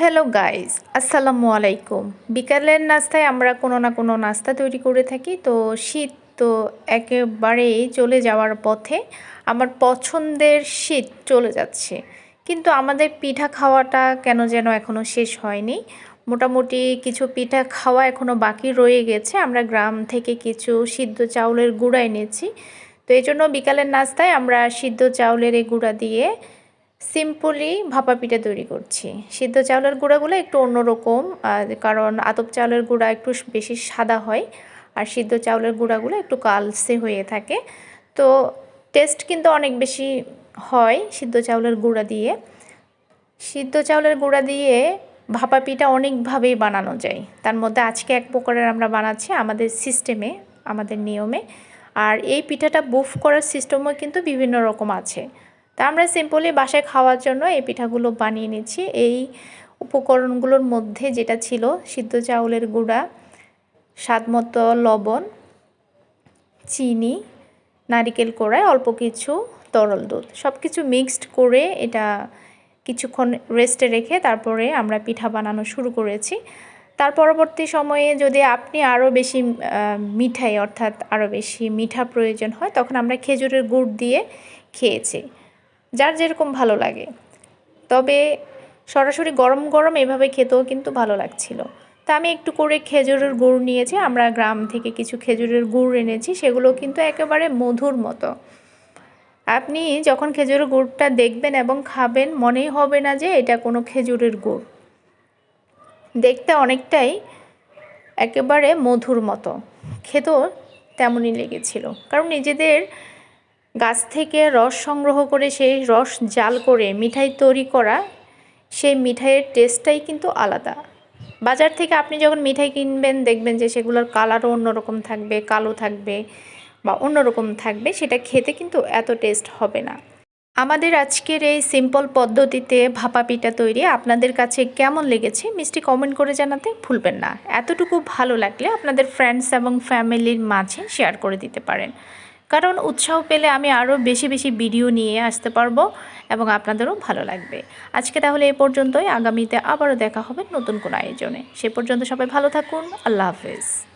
Hello guys আসসালামু আলাইকুম বিকালের নাস্তায় আমরা কোনো না কোনো নাস্তা তৈরি করে থাকি, তো শীত তো একেবারেই চলে যাওয়ার পথে আমার পছন্দের শীত চলে যাচ্ছে। কিন্তু আমাদের পিঠা খাওয়াটা কেন যেন এখনও শেষ হয়নি। মোটামুটি কিছু পিঠা খাওয়া এখনও বাকি রয়ে গেছে। আমরা গ্রাম থেকে কিছু সিদ্ধ চাউলের গুঁড়া এনেছি। তো এই জন্য বিকালের নাস্তায় আমরা সিদ্ধ চাউলের এই গুঁড়া দিয়ে সিম্পলি ভাপা পিঠা তৈরি করছি। সিদ্ধ চাউলের গুঁড়াগুলো একটু অন্যরকম কারণ আতপ চাউলের গুঁড়া একটু বেশি সাদা হয়, আর সিদ্ধ চাউলের গুঁড়াগুলো একটু কালসে হয়ে থাকে। তো টেস্ট কিন্তু অনেক বেশি হয় সিদ্ধ চাউলের গুঁড়া দিয়ে। সিদ্ধ চাউলের গুঁড়া দিয়ে ভাপা পিঠা অনেকভাবেই বানানো যায়। তার মধ্যে আজকে এক প্রকারের আমরা বানাচ্ছি আমাদের সিস্টেমে আমাদের নিয়মে। আর এই পিঠাটা বুফ করার সিস্টেমও কিন্তু বিভিন্ন রকম আছে। তা আমরা সিম্পলি বাসায় খাওয়ার জন্য এই পিঠাগুলো বানিয়ে নিচ্ছি। এই উপকরণগুলোর মধ্যে যেটা ছিল সিদ্ধ চাউলের গুঁড়া স্বাদমতো লবণ, চিনি, নারিকেল কোড়ায় অল্প কিছু তরল দুধ। সব কিছু মিক্সড করে এটা কিছুক্ষণ রেস্টে রেখে তারপরে আমরা পিঠা বানানো শুরু করেছি। তার পরবর্তী সময়ে যদি আপনি আরও বেশি মিঠাই অর্থাৎ আরও বেশি মিঠা প্রয়োজন হয়, তখন আমরা খেজুরের গুড় দিয়ে খেয়েছি। যার যেরকম ভালো লাগে। তবে সরাসরি গরম গরম এভাবে খেতেও কিন্তু ভালো লাগছিল। তা আমি একটু করে খেজুরের গুড় নিয়েছি, আমরা গ্রাম থেকে কিছু খেজুরের গুড় এনেছি, সেগুলো কিন্তু একেবারে মধুর মতো। আপনি যখন খেজুরের গুড়টা দেখবেন এবং খাবেন, মনেই হবে না যে এটা কোনো খেজুরের গুড়। দেখতে অনেকটাই একেবারে মধুর মতো। খেতেও তেমনই লেগেছিল। কারণ নিজেদের গাছ থেকে রস সংগ্রহ করে সেই রস জাল করে মিঠাই তৈরি করা, সেই মিঠাইয়ের টেস্টটাই কিন্তু আলাদা। বাজার থেকে আপনি যখন মিঠাই কিনবেন, দেখবেন যে সেগুলোর কালারও অন্যরকম থাকবে, কালো থাকবে বা অন্যরকম থাকবে, সেটা খেতে কিন্তু এত টেস্ট হবে না। আমাদের আজকের এই সিম্পল পদ্ধতিতে ভাপা পিঠা তৈরি আপনাদের কাছে কেমন লেগেছে মিষ্টি কমেন্ট করে জানাতে ভুলবেন না। এতটুকু ভালো লাগলে আপনাদের ফ্রেন্ডস এবং ফ্যামিলির মাঝে শেয়ার করে দিতে পারেন। কারণ উৎসাহ পেলে আমি আরও বেশি বেশি ভিডিও নিয়ে আসতে পারব এবং আপনাদেরও ভালো লাগবে। আজকে তাহলে এ পর্যন্তই। আগামীতে আবারও দেখা হবে নতুন কোনো আয়োজনে। সে পর্যন্ত সবাই ভালো থাকুন। আল্লাহ হাফেজ।